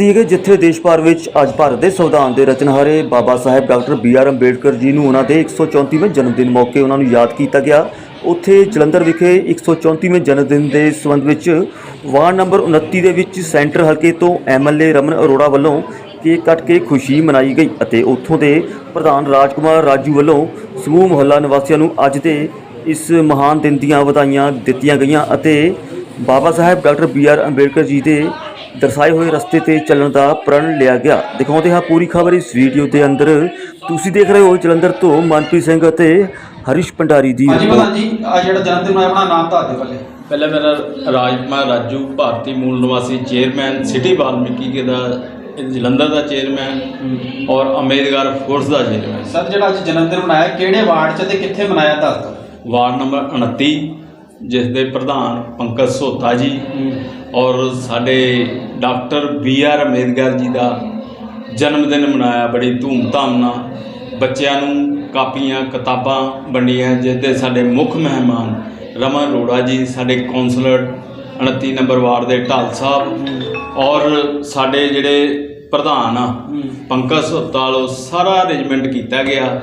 ਦਈਏ ਕਿ ਜਿੱਥੇ ਦੇਸ਼ ਭਰ ਵਿੱਚ ਅੱਜ ਭਾਰਤ ਦੇ ਸੰਵਿਧਾਨ ਦੇ ਰਚਨਹਾਰੇ Baba Sahib doctor B R Ambedkar ji ਨੂੰ ਉਹਨਾਂ ਦੇ 134ਵੇਂ ਜਨਮ ਦਿਨ ਮੌਕੇ ਉਹਨਾਂ ਨੂੰ ਯਾਦ ਕੀਤਾ ਗਿਆ। ਉੱਥੇ ਜਲੰਧਰ ਵਿਖੇ 134ਵੇਂ ਜਨਮ ਦਿਨ ਦੇ ਸੰਬੰਧ ਵਿੱਚ ਵਾਰਡ ਨੰਬਰ 29 ਦੇ ਵਿੱਚ ਸੈਂਟਰ ਹਲਕੇ ਤੋਂ ਐਮਐਲਏ ਰਮਨ ਅਰੋੜਾ ਵੱਲੋਂ ਕੇਕ ਕੱਟ ਕੇ ਖੁਸ਼ੀ ਮਨਾਈ ਗਈ ਅਤੇ ਉੱਥੋਂ ਦੇ ਪ੍ਰਧਾਨ ਰਾਜਕੁਮਾਰ ਰਾਜੂ ਵੱਲੋਂ ਸਮੂਹ ਮੁਹੱਲਾ ਨਿਵਾਸੀਆਂ ਨੂੰ ਅੱਜ ਦੇ ਇਸ ਮਹਾਨ ਦਿਨ ਦੀਆਂ ਵਧਾਈਆਂ ਦਿੱਤੀਆਂ ਗਈਆਂ ਅਤੇ Baba Sahib doctor B R Ambedkar ji ਦੇ ਦਰਸਾਏ ਹੋਏ ਰਸਤੇ ਤੇ ਚੱਲਣ ਦਾ ਪ੍ਰਣ ਲਿਆ ਗਿਆ। ਦਿਖਾਉਂਦੇ ਹਾਂ ਪੂਰੀ ਖਬਰ ਇਸ ਵੀਡੀਓ ਦੇ ਅੰਦਰ। ਤੁਸੀਂ ਦੇਖ ਰਹੇ ਹੋ ਜਲੰਧਰ ਤੋਂ ਮਨਪ੍ਰੀਤ ਸਿੰਘ ਅਤੇ ਹਰੀਸ਼ ਭੰਡਾਰੀ ਦੀ ਹਾਂਜੀ। ਪ੍ਰਧਾਨ ਜੀ ਆ ਜਿਹੜਾ ਜਨਮ ਦਿਨ ਮਨਾਇਆ ਆਪਣਾ ਨਾਮ ਦੱਸ ਦਿਓ ਪਹਿਲੇ। ਪਹਿਲਾਂ ਮੇਰਾ ਰਾਜਕੁਮਾਰ ਰਾਜੂ ਭਾਰਤੀ ਮੂਲ ਨਿਵਾਸੀ ਚੇਅਰਮੈਨ ਸਿਟੀ ਵਾਲਮੀਕੀ ਕੇ ਦਾ ਜਲੰਧਰ ਦਾ ਚੇਅਰਮੈਨ ਔਰ ਅੰਬੇਦਕਰ ਫੋਰਸ ਦਾ ਚੇਅਰਮੈਨ। ਸਰ ਜਿਹੜਾ ਅੱਜ ਜਨਮ ਦਿਨ ਮਨਾਇਆ ਕਿਹੜੇ ਵਾਰਡ 'ਚ ਤੇ ਕਿੱਥੇ ਮਨਾਇਆ ਦੱਸ ਦਿਓ ਵਾਰਡ ਨੰਬਰ 29 ਜਿਸ ਦੇ ਪ੍ਰਧਾਨ ਪੰਕਜ ਸੋਤਾ ਜੀ ਔਰ ਸਾਡੇ doctor B R Ambedkar ji ਦਾ ਜਨਮ ਦਿਨ ਮਨਾਇਆ ਬੜੀ ਧੂਮਧਾਮ ਨਾਲ। ਬੱਚਿਆਂ ਨੂੰ ਕਾਪੀਆਂ ਕਿਤਾਬਾਂ ਵੰਡੀਆਂ ਜਿਸ ਦੇ ਸਾਡੇ ਮੁੱਖ ਮਹਿਮਾਨ ਰਮਨ ਅਰੋੜਾ ਜੀ ਸਾਡੇ ਕਾਉਂਸਲਰ 29 ਨੰਬਰ ਵਾਰਡ ਦੇ ਢਾਲ ਸਾਹਿਬ ਔਰ ਸਾਡੇ ਜਿਹੜੇ ਪ੍ਰਧਾਨ ਆ ਪੰਕਜ ਸੋਤਾ ਵੱਲੋਂ ਸਾਰਾ ਅਰੇਂਜਮੈਂਟ ਕੀਤਾ ਗਿਆ।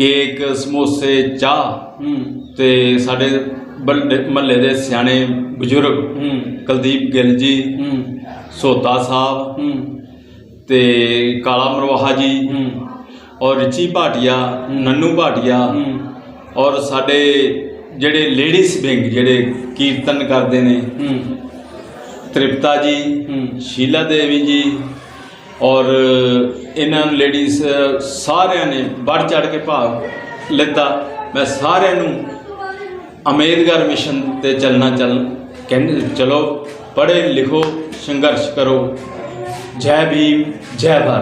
ਕੇਕ ਸਮੋਸੇ ਚਾਹ ਤੇ ਸਾਡੇ ਮਹੱਲੇ ਦੇ ਸਿਆਣੇ ਬਜ਼ੁਰਗ ਕੁਲਦੀਪ ਗਿੱਲ ਜੀ ਸੋਤਾ ਸਾਹਿਬ ਤੇ ਕਾਲਾ ਮਰਵਾਹਾ ਜੀ ਔਰ ਰਿਚੀ ਭਾਟੀਆ ਨੰਨੂ ਭਾਟੀਆ ਔਰ ਸਾਡੇ ਜਿਹੜੇ ਲੇਡੀਜ਼ ਵਿੰਗ ਜਿਹੜੇ ਕੀਰਤਨ ਕਰਦੇ ਨੇ ਤ੍ਰਿਪਤਾ ਜੀ ਸ਼ੀਲਾ ਦੇਵੀ ਜੀ ਔਰ ਇਹਨਾਂ ਲੇਡੀਜ਼ ਸਾਰਿਆਂ ਨੇ ਵੱਧ ਚੜ ਕੇ ਭਾਗ ਲਿੱਤਾ। ਮੈਂ ਸਾਰਿਆਂ ਨੂੰ ਅੰਬੇਦਕਰ ਮਿਸ਼ਨ ਤੇ ਚੱਲਣਾ ਚੱਲ ਕਹਿੰਦੇ, ਚਲੋ, ਪੜ੍ਹੇ ਲਿਖੋ, ਸੰਘਰਸ਼ ਕਰੋ। ਜੈ ਭੀਮ, ਜੈ ਭਾਰਤ।